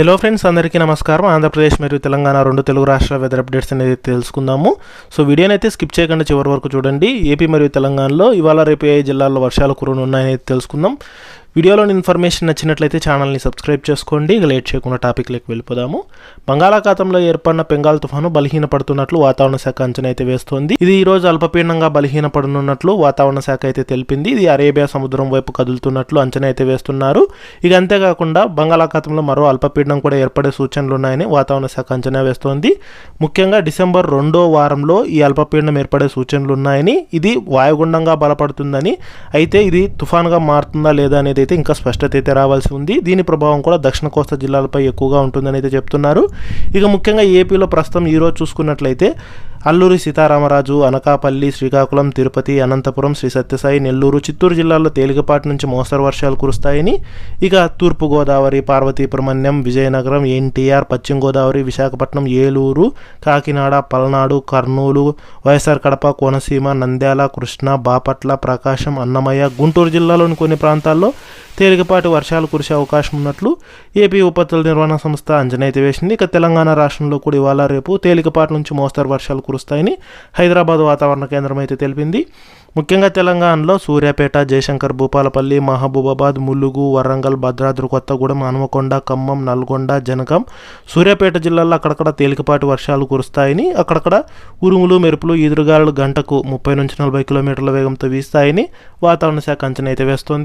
Hello friends అందరికీ నమస్కారం. ఆంధ్రప్రదేశ్ మరియు తెలంగాణ రెండు తెలుగు రాష్ట్రాల వెదర్ అప్డేట్స్ అనేది తెలుసుకుందాము. సో వీడియోని అయితే స్కిప్ చేయకుండా చివరి వరకు చూడండి. ఏపీ మరియు తెలంగాణలో ఇవాళ రేపు ఏ జిల్లాల్లో వర్షాలు కురునున్నాయని తెలుసుకుందాం. వీడియోలోని ఇన్ఫర్మేషన్ నచ్చినట్లయితే ఛానల్ని సబ్స్క్రైబ్ చేసుకోండి. ఇక లేట్ చేయకుండా టాపిక్లోకి వెళ్ళిపోదాము. బంగాళాఖాతంలో ఏర్పడిన బెంగాల్ తుఫాను బలహీనపడుతున్నట్లు వాతావరణ శాఖ అంచనా అయితే వేస్తోంది. ఇది ఈ రోజు అల్పపీడనంగా బలహీనపడనున్నట్లు వాతావరణ శాఖ అయితే తెలిపింది. ఇది అరేబియా సముద్రం వైపు కదులుతున్నట్లు అంచనా అయితే వేస్తున్నారు. ఇక అంతేకాకుండా బంగాళాఖాతంలో మరో అల్పపీడనం కూడా ఏర్పడే సూచనలు ఉన్నాయని వాతావరణ శాఖ అంచనా వేస్తోంది. ముఖ్యంగా డిసెంబర్ రెండో వారంలో ఈ అల్పపీడనం ఏర్పడే సూచనలు ఉన్నాయని ఇది వాయుగుండంగా బలపడుతుందని అయితే ఇది తుఫాన్గా మారుతుందా లేదా అనేది అయితే ఇంకా స్పష్టత అయితే రావాల్సి ఉంది దీని ప్రభావం కూడా దక్షిణ కోస్తా జిల్లాలపై ఎక్కువగా ఉంటుందని అయితే చెప్తున్నారు. ఇక ముఖ్యంగా ఏపీలో ప్రస్తుతం ఈరోజు చూసుకున్నట్లయితే అల్లూరి సీతారామరాజు అనకాపల్లి శ్రీకాకుళం తిరుపతి అనంతపురం శ్రీ సత్యసాయి నెల్లూరు చిత్తూరు జిల్లాల్లో తేలికపాటి నుంచి మోస్తరు వర్షాలు కురుస్తాయని ఇక తూర్పుగోదావరి పార్వతీపురమణ్యం విజయనగరం ఎన్టీఆర్ పశ్చిమ గోదావరి విశాఖపట్నం ఏలూరు కాకినాడ పల్నాడు కర్నూలు వైఎస్ఆర్ కడప కోనసీమ నంద్యాల కృష్ణ బాపట్ల ప్రకాశం అన్నమయ్య గుంటూరు జిల్లాలోని కొన్ని ప్రాంతాల్లో తేలికపాటి వర్షాలు కురిసే అవకాశం ఉన్నట్లు ఏపీ ఉపత్తుల నిర్వహణ సంస్థ అంచనా అయితే వేసింది. ఇక తెలంగాణ రాష్ట్రంలో కూడా ఇవాళ రేపు తేలికపాటి నుంచి మోస్తరు వర్షాలు కురుస్తాయని హైదరాబాద్ వాతావరణ కేంద్రం అయితే తెలిపింది. ముఖ్యంగా తెలంగాణలో సూర్యాపేట జయశంకర్ భూపాలపల్లి మహబూబాబాద్ ములుగు వరంగల్ భద్రాద్రి కొత్తగూడెం హనుమకొండ ఖమ్మం నల్గొండ జనకం సూర్యాపేట జిల్లాలో అక్కడక్కడ తేలికపాటి వర్షాలు కురుస్తాయని అక్కడక్కడ ఉరుములు మెరుపులు ఈదురుగాలు గంటకు ముప్పై నుంచి నలభై కిలోమీటర్ల వేగంతో వీస్తాయని వాతావరణ శాఖ అంచనా అయితే వేస్తోంది.